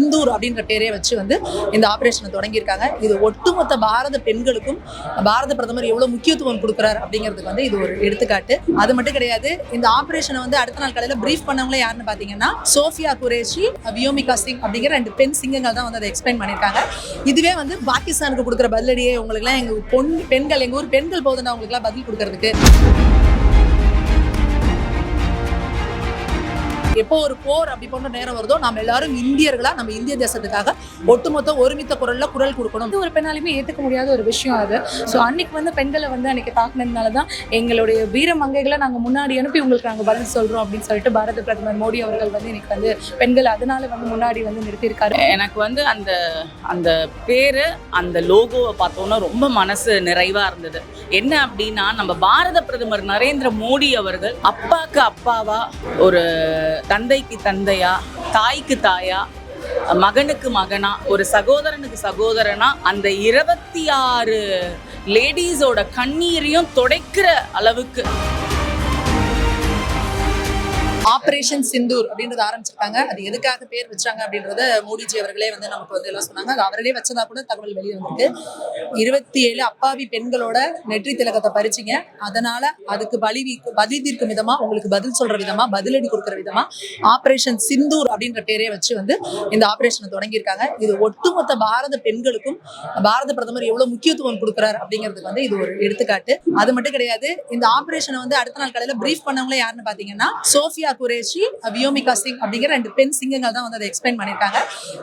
சிந்தூர் அப்படின்ற பேரே வச்சு வந்து இந்த ஆபரேஷனை தொடங்கியிருக்காங்க. இது ஒட்டுமொத்த பாரத பெண்களுக்கும் பாரத பிரதமர் எவ்வளவு முக்கியத்துவம் கொடுக்குறாரு அப்படிங்கிறதுக்கு வந்து இது ஒரு எடுத்துக்காட்டு. அது மட்டும் கிடையாது இந்த ஆபரேஷனை வந்து அடுத்த நாள் கடையில் பிரீஃப் பண்ணவங்களே யாருன்னு பார்த்தீங்கன்னா சோஃபியா குரேஷி வியோமிகா சிங் அப்படிங்கிற ரெண்டு பெண் சிங்கங்கள் தான் வந்து அதை எக்ஸ்பிளைன் பண்ணியிருக்காங்க. இதுவே வந்து பாகிஸ்தானுக்கு கொடுக்குற பதிலடியே உங்களுக்குலாம் எங்கள் பொன் பெண்கள் எங்கள் ஊர் பெண்கள் போதுன்னா அவங்களுக்குலாம் பதில் கொடுக்கறதுக்கு. எப்போ ஒரு போர் அப்படி போன்ற நேரம் வருதோ நம்ம எல்லாரும் இந்தியர்களா நம்ம இந்திய தேசத்துக்காக ஒட்டுமொத்த ஒருமித்த குரல்ல குரல் கொடுக்கணும். வந்து ஒரு பெண்ணாலுமே ஏற்றுக்க முடியாத ஒரு விஷயம் அது. ஸோ அன்னைக்கு வந்து பெண்களை வந்து அன்னைக்கு தாக்குனதுனால தான் எங்களுடைய வீர மங்கைகளை நாங்கள் முன்னாடி அனுப்பி உங்களுக்கு நாங்கள் பதில் சொல்கிறோம் அப்படின்னு சொல்லிட்டு பாரத பிரதமர் மோடி அவர்கள் வந்து இன்னைக்கு வந்து பெண்கள் அதனால வந்து முன்னாடி வந்து நிறுத்தியிருக்காரு. எனக்கு வந்து அந்த அந்த பேரு அந்த லோகோவை பார்த்தோன்னா ரொம்ப மனசு நிறைவா இருந்தது. என்ன அப்படின்னா நம்ம பாரத பிரதமர் நரேந்திர மோடி அவர்கள் அப்பாக்கு அப்பாவா ஒரு தந்தைக்கு தந்தையா தாய்க்கு தாயா மகனுக்கு மகனா ஒரு சகோதரனுக்கு சகோதரனா அந்த இருபத்தி ஆறு லேடிஸோட கண்ணீரையும் துடைக்கிற அளவுக்கு ஆபரேஷன் சிந்தூர் அப்படின்றத ஆரம்பிச்சிருக்காங்க. அது எதுக்காக பேர் வச்சாங்க அப்படின்றத மோடிஜி அவர்களே வந்து நமக்கு வந்து எல்லாம் சொன்னாங்க. அது அவர்களே வச்சதா கூட தகவல் வெளியே வந்திருக்கு. இருபத்தி ஏழு அப்பாவி பெண்களோட நெற்றி திலகத்தை பறிச்சிங்க. அதனால அதுக்கு பலி வீக்கு- தீர்க்கும் விதமா உங்களுக்கு பதில் சொல்ற விதமா பதிலடி கொடுக்குற விதமா ஆபரேஷன் சிந்தூர் அப்படின்ற பேரே வச்சு வந்து இந்த ஆப்ரேஷனை தொடங்கியிருக்காங்க. இது ஒட்டுமொத்த பாரத பெண்களுக்கும் பாரத பிரதமர் எவ்வளவு முக்கியத்துவம் கொடுக்குறாரு அப்படிங்கிறதுக்கு வந்து இது ஒரு எடுத்துக்காட்டு. அது மட்டும் கிடையாது இந்த ஆபரேஷனை வந்து அடுத்த நாள் காலையில பிரீஃப் பண்ணவங்களே யாருன்னு பாத்தீங்கன்னா சோஃபியா குரேஷி வியோமிகா சிங் அப்படிங்கிற ரெண்டு பெண் சிங்கங்கள் தான் வந்து அதை எக்ஸ்பிளைன் பண்ணியிருக்காங்க.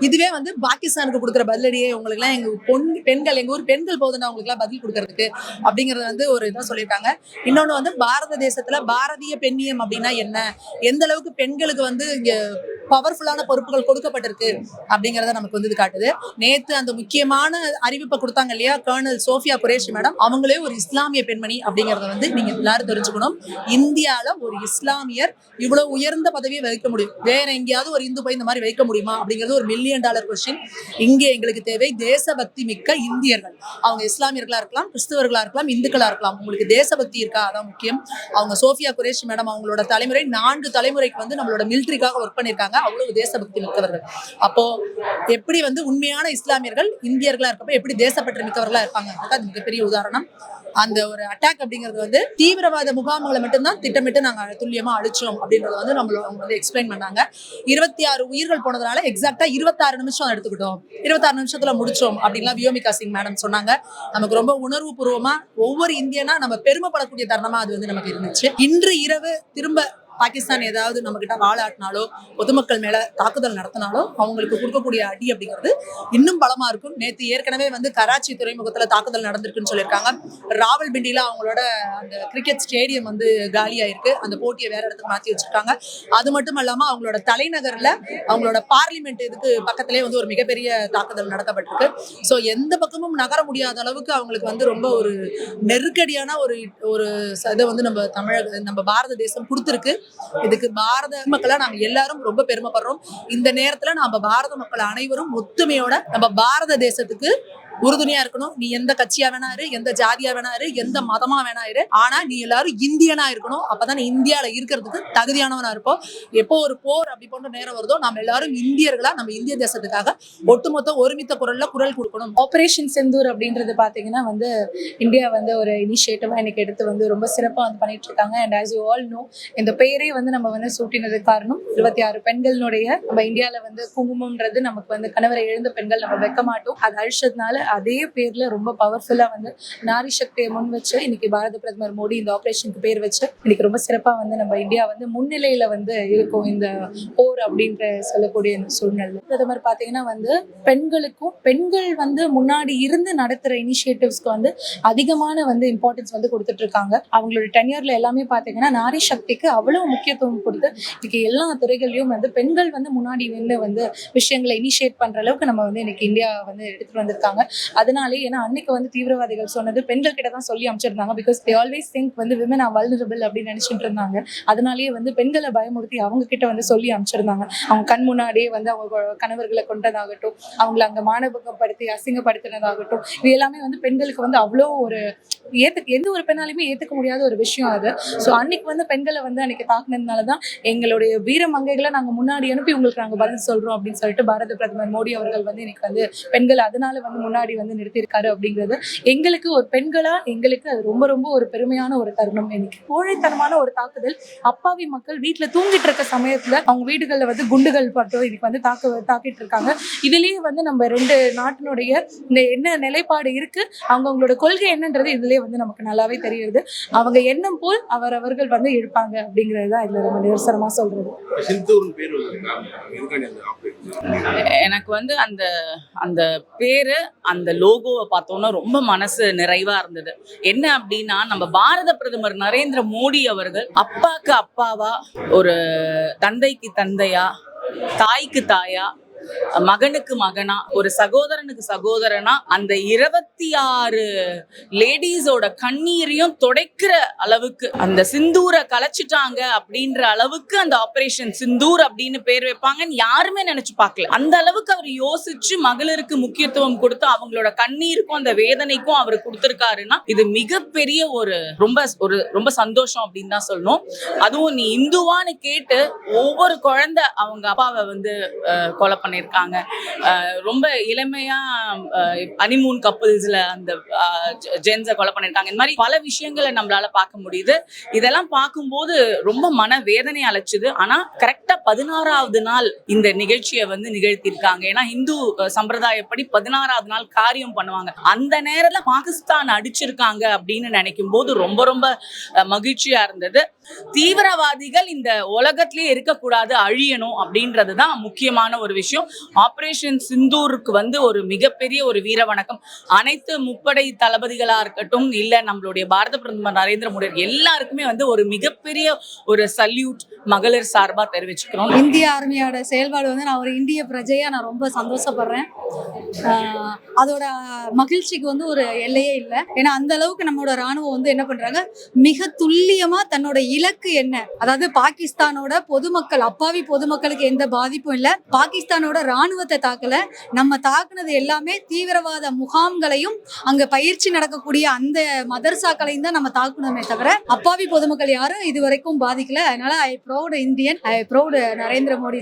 இதுவே வந்து பாகிஸ்தானுக்கு கொடுக்குற பதிலடியே உங்களுக்குலாம் எங்க பொன் பெண்கள் எங்க ஊர் பெண்கள் போதுண்டா உங்களுக்குலாம் பதில் கொடுக்கறதுக்கு அப்படிங்கறத வந்து ஒரு இதாக சொல்லியிருக்காங்க. இன்னொன்று வந்து பாரத தேசத்துல பாரதிய பெண்ணியம் அப்படின்னா என்ன? எந்த அளவுக்கு பெண்களுக்கு வந்து இங்க பவர்ஃபுல்லான பொறுப்புகள் கொடுக்கப்பட்டிருக்கு அப்படிங்கறத நமக்கு வந்து இது காட்டுது. நேத்து அந்த முக்கியமான அறிவிப்பை கொடுத்தாங்க இல்லையா? Colonel Sofiya Qureshi madam. அவங்களே ஒரு இஸ்லாமிய பெண்மணி அப்படிங்கறத வந்து நீங்க எல்லாரும் தெரிஞ்சுக்கணும். இந்தியால ஒரு இஸ்லாமியர் இவ்வளவு உயர்ந்த பதவியை வகிக்க முடியும். வேற எங்கேயாவது ஒரு இந்து போய் இந்த மாதிரி வைக்க முடியுமா? அப்படிங்கிறது ஒரு மில்லியன் டாலர் கொஸ்டின் இங்கே எங்களுக்கு தேவை தேசபக்தி மிக்க இந்தியர்கள். அவங்க இஸ்லாமியர்களா இருக்கலாம் கிறிஸ்தவர்களா இருக்கலாம் இந்துக்களா இருக்கலாம். உங்களுக்கு தேசபக்தி இருக்கா? அதான் முக்கியம். அவங்க சோஃபியா குரேஷி மேடம் அவங்களோட தலைமுறை நான்கு தலைமுறைக்கு வந்து நம்மளோட மிலிட்ரிக்காக ஒர்க் பண்ணியிருக்காங்க. அவ்வளவு தேசபக்தி மிக்கவர்கள். அப்போ எப்படி வந்து உண்மையான இஸ்லாமியர்கள் இந்தியர்களா இருக்கப்ப எப்படி தேசப்பற்று மிக்கவர்களா இருப்பாங்க? அது மிகப்பெரிய உதாரணம். அந்த ஒரு அட்டாக் அப்படிங்கிறது வந்து தீவிரவாத முகாம்களை மட்டும்தான் திட்டமிட்டு நாங்கள் துல்லியமா அழிச்சோம் அப்படின்றத வந்து நம்மள அவங்க வந்து எக்ஸ்பிளைன் பண்ணாங்க. இருபத்தி ஆறு உயிர்கள் போனதுனால எக்ஸாக்டா இருபத்தாறு நிமிஷம் எடுத்துக்கிட்டோம். இருபத்தாறு நிமிஷத்துல முடிச்சோம் அப்படின்லாம் வியோமிகா சிங் மேடம் சொன்னாங்க. நமக்கு ரொம்ப உணர்வு பூர்வமா ஒவ்வொரு இந்தியனா நம்ம பெருமைப்படக்கூடிய தருணமா அது வந்து நமக்கு இருந்துச்சு. இன்று இரவு திரும்ப பாகிஸ்தான் ஏதாவது நம்ம கிட்ட வாழாட்டினாலோ பொதுமக்கள் மேல தாக்குதல் நடத்தினாலோ அவங்களுக்கு கொடுக்கக்கூடிய அடி அப்படிங்கிறது இன்னும் பலமா இருக்கும். நேற்று ஏற்கனவே வந்து கராச்சி துறைமுகத்துல தாக்குதல் நடந்திருக்குன்னு சொல்லியிருக்காங்க. ராவல்பிண்டியில அவங்களோட அந்த கிரிக்கெட் ஸ்டேடியம் வந்து காலியாயிருக்கு. அந்த போட்டியை வேற இடத்துக்கு மாத்தி வச்சிருக்காங்க. அது மட்டும் இல்லாம அவங்களோட தலைநகர்ல அவங்களோட பார்லிமெண்ட் இதுக்கு பக்கத்திலே வந்து ஒரு மிகப்பெரிய தாக்குதல் நடத்தப்பட்டிருக்கு. ஸோ எந்த பக்கமும் நகர முடியாத அளவுக்கு அவங்களுக்கு வந்து ரொம்ப ஒரு நெருக்கடியான ஒரு ஒரு இதை வந்து நம்ம தமிழக நம்ம பாரத தேசம் கொடுத்துருக்கு. இதுக்கு பாரத மக்களை நாங்க எல்லாரும் ரொம்ப பெருமைப்படுறோம். இந்த நேரத்துல நம்ம பாரத மக்கள் அனைவரும் ஒத்துமையோட நம்ம பாரத தேசத்துக்கு உறுதுணையா இருக்கணும். நீ எந்த கட்சியா வேணா இரு எந்த ஜாதியா வேணா இரு எந்த மதமா வேணா இரு. ஆனா நீ எல்லாரும் இந்தியனா இருக்கணும். அப்பதான் நீ இந்தியால இருக்கிறதுக்கு தகுதியானவனா இருப்போம் எப்போ ஒரு போர் அப்படி போன்ற நேரம் வருதோ நம்ம எல்லாரும் இந்தியர்களா நம்ம இந்திய தேசத்துக்காக ஒட்டுமொத்த ஒருமித்த குரல்ல குரல் கொடுக்கணும். ஆபரேஷன் செந்தூர் அப்படின்றது பார்த்தீங்கன்னா வந்து இந்தியா வந்து ஒரு இனிஷியேட்டிவா இன்னைக்கு எடுத்து வந்து ரொம்ப சிறப்பாக வந்து பண்ணிட்டு இருக்காங்க and as you all know இந்த பெயரே வந்து நம்ம வந்து சூட்டினதுக்கு காரணம் இருபத்தி ஆறு பெண்களினுடைய நம்ம இந்தியாவில் வந்து குங்குமம்ன்றது நமக்கு வந்து கணவரை எழுந்த பெண்கள் நம்ம வைக்க மாட்டோம். அது அழிச்சதுனால அதே பேர்ல ரொம்ப பவர்ஃபுல்லாக வந்து நாரி சக்தியை முன் வச்சு இன்னைக்கு பாரத பிரதமர் மோடி இந்த ஆபரேஷனுக்கு பேர் வச்சு இன்னைக்கு ரொம்ப சிறப்பாக வந்து நம்ம இந்தியா வந்து முன்னிலையில வந்து இருக்கும் இந்த போர் அப்படின்ற சொல்லக்கூடிய இந்த சூழ்நிலை. பிரதமர் பார்த்தீங்கன்னா வந்து பெண்களுக்கும் பெண்கள் வந்து முன்னாடி இருந்து நடத்துற இனிஷியேட்டிவ்ஸ்க்கு வந்து அதிகமான வந்து இம்பார்ட்டன்ஸ் வந்து கொடுத்துட்டு இருக்காங்க அவங்களோட டென்யூர்ல எல்லாமே பார்த்தீங்கன்னா நாரி சக்திக்கு அவ்வளவு முக்கியத்துவம் கொடுத்து இன்னைக்கு எல்லா துறைகள்லயும் வந்து பெண்கள் வந்து முன்னாடி வந்து வந்து விஷயங்களை இனிஷியேட் பண்ற அளவுக்கு நம்ம வந்து இன்னைக்கு இந்தியா வந்து எடுத்துட்டு வந்திருக்காங்க. அதனாலே ஏன்னா அன்னைக்கு வந்து தீவிரவாதிகள் சொன்னது பெண்கள் கிட்ட தான் சொல்லி அமைச்சிருந்தாங்க பிகாஸ் தே ஆல்வேஸ் திங்க் வந்து விமன் ஆர் வல்னரபிள் அப்படின்னு நினைச்சிட்டு இருந்தாங்க. அதனாலேயே வந்து பெண்களை பயமுறுத்தி அவங்க கிட்ட வந்து சொல்லி அமைச்சிருந்தாங்க அவங்க கண் முன்னாடியே வந்து அவங்க கணவர்களை கொண்டதாகட்டும் அவங்கள அங்க மானபகப்படுத்தி அசிங்கப்படுத்தினதாகட்டும் இது எல்லாமே வந்து பெண்களுக்கு வந்து அவ்வளோ ஒரு ஏற்று எந்த ஒரு பெண்ணாலையுமே ஏற்றுக்க முடியாத ஒரு விஷயம் அது. ஸோ அன்னைக்கு வந்து பெண்களை வந்து அன்னைக்கு தாக்குனதுனால தான் எங்களுடைய வீர மங்கைகளை நாங்கள் முன்னாடி அனுப்பி உங்களுக்கு நாங்கள் பதில் சொல்கிறோம் அப்படின்னு சொல்லிட்டு பாரத பிரதமர் மோடி அவர்கள் வந்து இன்னைக்கு வந்து பெண்கள் அதனால வந்து முன்னாடி வந்து நிறுத்தியிருக்காரு அப்படிங்கிறது எங்களுக்கு ஒரு பெண்களாக எங்களுக்கு அது ரொம்ப ரொம்ப ஒரு பெருமையான ஒரு தருணம் எனக்கு கோழைத்தனமான ஒரு தாக்குதல். அப்பாவி மக்கள் வீட்டில் தூங்கிட்டு இருக்க சமயத்தில் அவங்க வீடுகளில் வந்து குண்டுகள் பட்டோ இன்னைக்கு வந்து தாக்க தாக்கிட்டு இருக்காங்க. இதுலேயே வந்து நம்ம ரெண்டு நாட்டினுடைய இந்த என்ன நிலைப்பாடு இருக்கு? அவங்கவங்களோட கொள்கை என்னன்றது இதுலேயே வந்து நமக்கு நல்லாவே தெரியுது அவங்க எண்ணம் போல் அவரவர்கள் வந்து இருப்பாங்க அப்படிங்கிறது தான் இதுல எதுக்காண்டி அந்த ஆப்ரேஷன் எனக்கு வந்து அந்த அந்த பேரு அந்த லோகோவை பார்த்தோன்னா ரொம்ப மனசு நிறைவா இருந்தது. என்ன அப்படின்னா நம்ம பாரத பிரதமர் நரேந்திர மோடி அவர்கள் அப்பாக்கு அப்பாவா ஒரு தந்தைக்கு தந்தையா தாய்க்கு தாயா மகனுக்கு மகனா ஒரு சகோதரனுக்கு சகோதரனா அந்த இருபத்தி ஆறு லேடிஸோட கண்ணீரையும் துடைக்கிற அளவுக்கு அந்த சிந்தூரை கலைச்சிட்டாங்க அப்படின்ற அளவுக்கு அந்த ஆபரேஷன் சிந்தூர் அப்படின்னு பேர் வைப்பாங்கன்னு யாருமே நினைச்சு பார்க்கல. அந்த அளவுக்கு அவர் யோசிச்சு மகளிருக்கு முக்கியத்துவம் கொடுத்து அவங்களோட கண்ணீருக்கும் அந்த வேதனைக்கும் அவர் கொடுத்திருக்காருன்னா இது மிகப்பெரிய ஒரு ரொம்ப ஒரு ரொம்ப சந்தோஷம் அப்படின்னு தான் சொல்லணும். அதுவும் நீ இந்துவான்னு கேட்டு ஒவ்வொரு குழந்தை அவங்க அப்பாவை வந்து கொலை பண்ண பண்ணியிருக்காங்க. அஹ், ரொம்ப இளமையா அனிமூன் கப்புள்ஸ்ல அந்த ஜென்ஸை கொலை பண்ணியிருக்காங்க. இந்த மாதிரி பல விஷயங்களை நம்மளால பார்க்க முடியுது. இதெல்லாம் பார்க்கும்போது ரொம்ப மன வேதனை அழைச்சுது. ஆனா கரெக்டா பதினாறாவது நாள் இந்த நிகழ்ச்சியை வந்து நிகழ்த்தியிருக்காங்க. ஏன்னா இந்து சம்பிரதாயப்படி பதினாறாவது நாள் காரியம் பண்ணுவாங்க. அந்த நேரத்தில் பாகிஸ்தான் அடிச்சிருக்காங்க அப்படின்னு நினைக்கும் போது ரொம்ப ரொம்ப மகிழ்ச்சியா இருந்தது. தீவிரவாதிகள் இந்த உலகத்திலேயே இருக்கக்கூடாது அழியணும் அப்படின்றது தான் முக்கியமான ஒரு விஷயம். ஆபரேஷன் சிந்தூருக்கு வந்து ஒரு மிகப்பெரிய ஒரு வீர வணக்கம். அனைத்து முப்படை தளபதிகளா இருக்கட்டும் இல்ல நம்மளுடைய பாரத பிரதமர் நரேந்திர மோடி எல்லாருக்குமே வந்து ஒரு மிகப்பெரிய ஒரு சல்யூட் மகளிர் சார்பாக தெரிவிச்சுக்கிறோம். இந்திய ஆர்மியோட செயல்பாடு வந்து நான் ஒரு இந்திய பிரஜையாக நான் ரொம்ப சந்தோஷப்படுறேன். அதோட மகிழ்ச்சிக்கு வந்து ஒரு எல்லையே இல்லை. ஏன்னா அந்த அளவுக்கு நம்மளோட ராணுவம் வந்து என்ன பண்றாங்க? மிக துல்லியமா தன்னோட இலக்கு என்ன? அதாவது பாகிஸ்தானோட பொதுமக்கள் அப்பாவி பொதுமக்களுக்கு எந்த பாதிப்பும் இல்லை. பாகிஸ்தானோட ராணுவத்தை தாக்கல. நம்ம தாக்குனது எல்லாமே தீவிரவாத முகாம்களையும் அங்க பயிற்சி நடக்கக்கூடிய அந்த மதர்சாக்களையும் தான் நம்ம தாக்குனோமே தவிர அப்பாவி பொதுமக்கள் யாரும் இது வரைக்கும் பாதிக்கல. அதனால I proud Indian I proud Narendra Modi